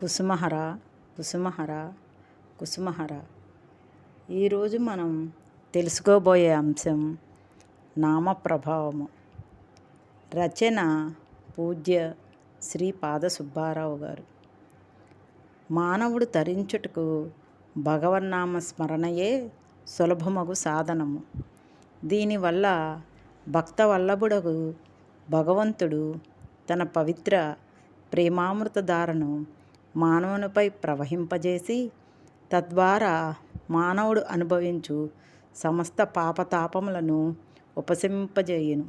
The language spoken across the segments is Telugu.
కుసుమహర కుసుమహర కుసుమహర. ఈరోజు మనం తెలుసుకోబోయే అంశం నామ ప్రభావము. రచన పూజ్య శ్రీ పాద సుబ్బారావు గారు. మానవుడు తరించుటకు భగవన్నామ స్మరణయే సులభమగు సాధనము. దీనివల్ల భక్త వల్లభుడగు భగవంతుడు తన పవిత్ర ప్రేమామృతధారను మానవునిపై ప్రవహింపజేసి తద్వారా మానవుడు అనుభవించు సమస్త పాపతాపములను ఉపశమింపజేయును.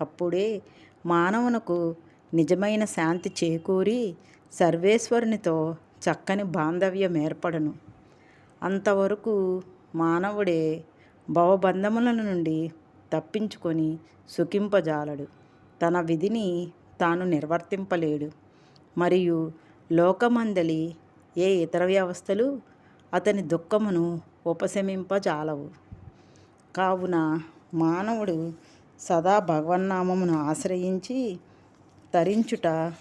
అప్పుడే మానవునకు నిజమైన శాంతి చేకూరి సర్వేశ్వరునితో చక్కని బాంధవ్యం ఏర్పడను. అంతవరకు మానవుడే భవబంధముల నుండి తప్పించుకొని సుఖింపజాలడు. తన విధిని తాను నిర్వర్తింపలేడు. మరియు లోకమందలి ఏ ఇతర వ్యవస్థలు అతని దుఃఖమును ఉపశమింపజాలవు. కావున మానవుడు సదా భగవన్నామమును ఆశ్రయించి తరించుట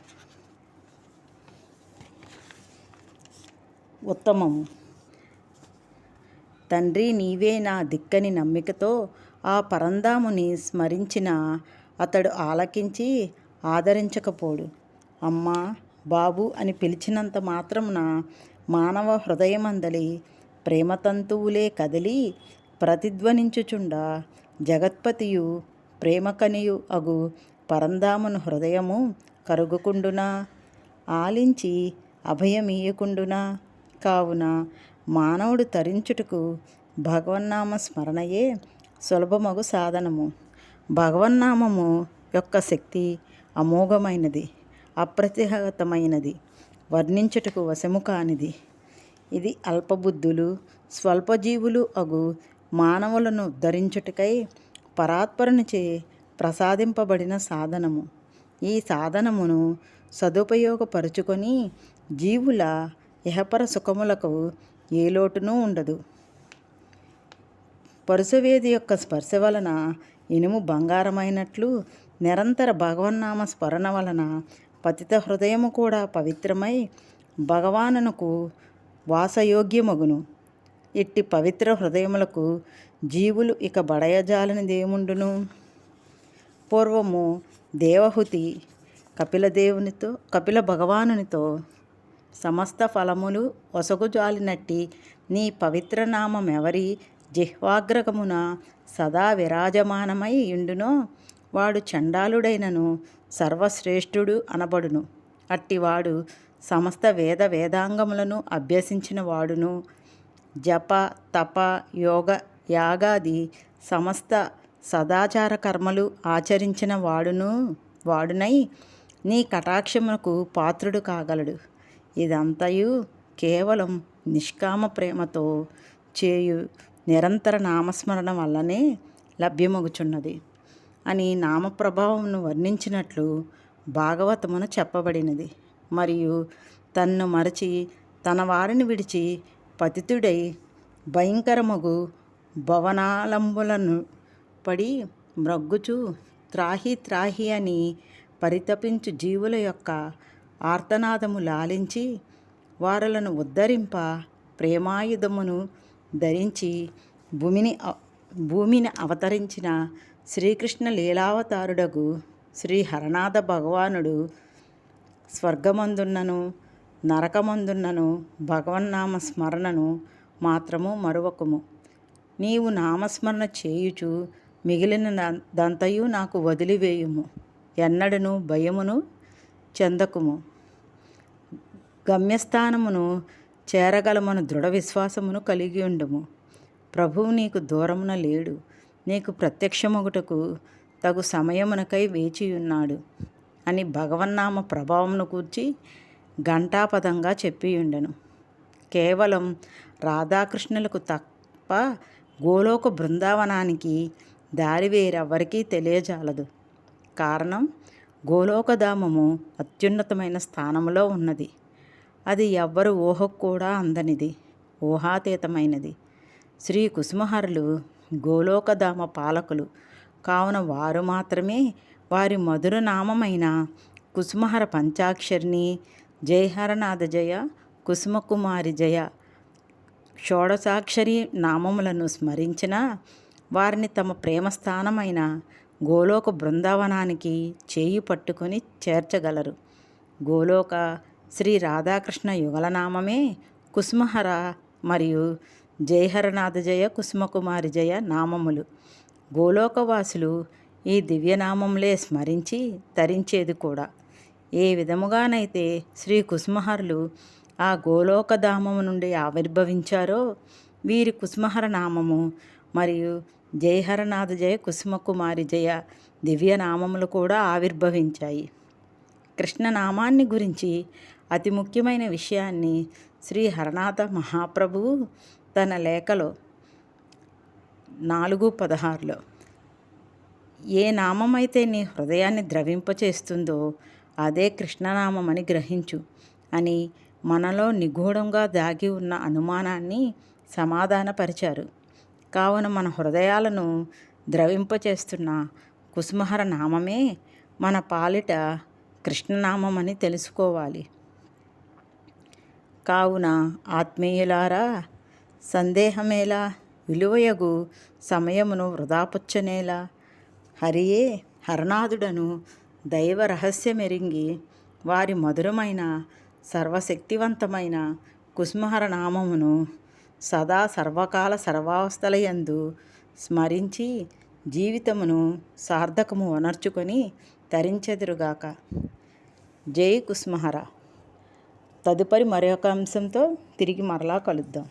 ఉత్తమము. తండ్రి నీవే నా దిక్కని నమ్మికతో ఆ పరందాముని స్మరించిన అతడు ఆలకించి ఆదరించకపోడు. అమ్మా బాబు అని పిలిచినంత మాత్రమున మానవ హృదయమందలి ప్రేమతంతువులే కదిలి ప్రతిధ్వనించుచుండ జగత్పతియు ప్రేమకనియు అగు పరందామును హృదయము కరుగుకుండునా? ఆలించి అభయమీయకుండునా? కావున మానవుడు తరించుటకు భగవన్నామ స్మరణయే సులభమగు సాధనము. భగవన్నామము యొక్క శక్తి అమోఘమైనది. అప్రతిహతమైనది. వర్ణించుటకు వశము కానిది. ఇది అల్పబుద్ధులు స్వల్పజీవులు అగు మానవులను ధరించుటకై పరాత్పరునిచే ప్రసాదింపబడిన సాధనము. ఈ సాధనమును సదుపయోగపరుచుకొని జీవుల ఇహపర సుఖములకు ఏ లోటును ఉండదు. పరుసవేది యొక్క స్పర్శ వలన ఇనుము బంగారమైనట్లు నిరంతర భగవన్నామ స్మరణ వలన పతిత హృదయము కూడా పవిత్రమై భగవానునకు వాసయోగ్యమగును. ఇట్టి పవిత్ర హృదయములకు జీవులు ఇక బడయజాలనిదేముండును పూర్వము దేవహుతి కపిలదేవునితో కపిల భగవానునితో సమస్త ఫలములు ఒసగుజాలినట్టి నీ పవిత్ర నామమెవరి జిహ్వాగ్రగమున సదా విరాజమానమై ఇండునో వాడు చండాలుడైనను సర్వశ్రేష్ఠుడు అనబడును. అట్టివాడు సమస్త వేద వేదాంగములను అభ్యసించిన వాడును. జప తప యోగ యాగాది సమస్త సదాచార కర్మలు ఆచరించిన వాడును వాడునై నీ కటాక్షమునకు పాత్రుడు కాగలడు. ఇదంతయు కేవలం నిష్కామ ప్రేమతో చేయు నిరంతర నామస్మరణ వల్లనే లభ్యమగుచున్నది. అని నామప్రభావంను వర్ణించినట్లు భాగవతమున చెప్పబడినది. మరియు తన్ను మరచి తన వారిని విడిచి పతితుడై భయంకరమగు భవనాలంబులను పడి మ్రగ్గుచు త్రాహి త్రాహి అని పరితపించు జీవుల యొక్క ఆర్తనాదము లాలించి వారలను ఉద్ధరింప ప్రేమాయుధమును ధరించి భూమిని భూమిని అవతరించిన శ్రీకృష్ణ లీలావతారుడగు శ్రీ హరనాథ భగవానుడు స్వర్గమందున్నను నరకమందున్నను భగవన్నామ స్మరణను మాత్రము మరువకుము. నీవు నామస్మరణ చేయుచు మిగిలిన దంతయు నాకు వదిలివేయుము. ఎన్నడను భయమును చెందకుము. గమ్యస్థానమును చేరగలమను దృఢ విశ్వాసమును కలిగి ఉండము. ప్రభువు నీకు దూరమున లేడు. నీకు ప్రత్యక్షమొగుటకు తగు సమయమునకై వేచియున్నాడు అని భగవన్నామ ప్రభావమును కూర్చి ఘంటాపదంగా చెప్పియుండెను. కేవలం రాధాకృష్ణులకు తప్ప గోలోక బృందావనానికి దారి వేరెవ్వరికీ తెలియజాలదు. కారణం గోలోకధామము అత్యున్నతమైన స్థానంలో ఉన్నది. అది ఎవ్వరు ఊహకు కూడా అందనిది. ఊహాతీతమైనది. శ్రీ కుసుమహరులు గోలోకధామ పాలకులు. కావున వారు మాత్రమే వారి మధుర నామమైన కుసుమహర పంచాక్షరిని జయహరనాథ జయ కుసుమకుమారి జయ షోడశాక్షరి నామములను స్మరించిన వారిని తమ ప్రేమస్థానమైన గోలోక బృందావనానికి చేయి పట్టుకొని చేర్చగలరు. గోలోక శ్రీ రాధాకృష్ణ యుగలనామమే కుసుమహర మరియు జయహరనాథ జయ కుసుమకుమారి జయ నామములు. గోలోకవాసులు ఈ దివ్యనామములే స్మరించి తరించేది కూడా. ఏ విధముగానైతే శ్రీ కుసుమహరులు ఆ గోలోకధామము నుండి ఆవిర్భవించారో వీరి కుసుమహర నామము మరియు జయహరనాథ జయ కుసుమకుమారి జయ దివ్యనామములు కూడా ఆవిర్భవించాయి. కృష్ణనామాన్ని గురించి అతి ముఖ్యమైన విషయాన్ని శ్రీ హరనాథ మహాప్రభువు తన లేఖలో నాలుగు పదహారులో ఏ నామమైతే నీ హృదయాన్ని ద్రవింపచేస్తుందో అదే కృష్ణనామమని గ్రహించు అని మనలో నిగూఢంగా దాగి ఉన్న అనుమానాన్ని సమాధానపరిచారు. కావున మన హృదయాలను ద్రవింపచేస్తున్న కుసుమహర నామమే మన పాలిట కృష్ణనామమని తెలుసుకోవాలి. కావున ఆత్మీయులారా సందేహమేలా? విలువయగు సమయమును వృధాపుచ్చనేలా? హరియే హరనాథుడను దైవ రహస్యమెరింగి వారి మధురమైన సర్వశక్తివంతమైన కుసుమహర నామమును సదా సర్వకాల సర్వావస్థలయందు స్మరించి జీవితమును సార్థకము వనర్చుకొని తరించెదురుగాక. జై కుస్మహర. తదుపరి మరొక అంశంతో తిరిగి మరలా కలుద్దాం.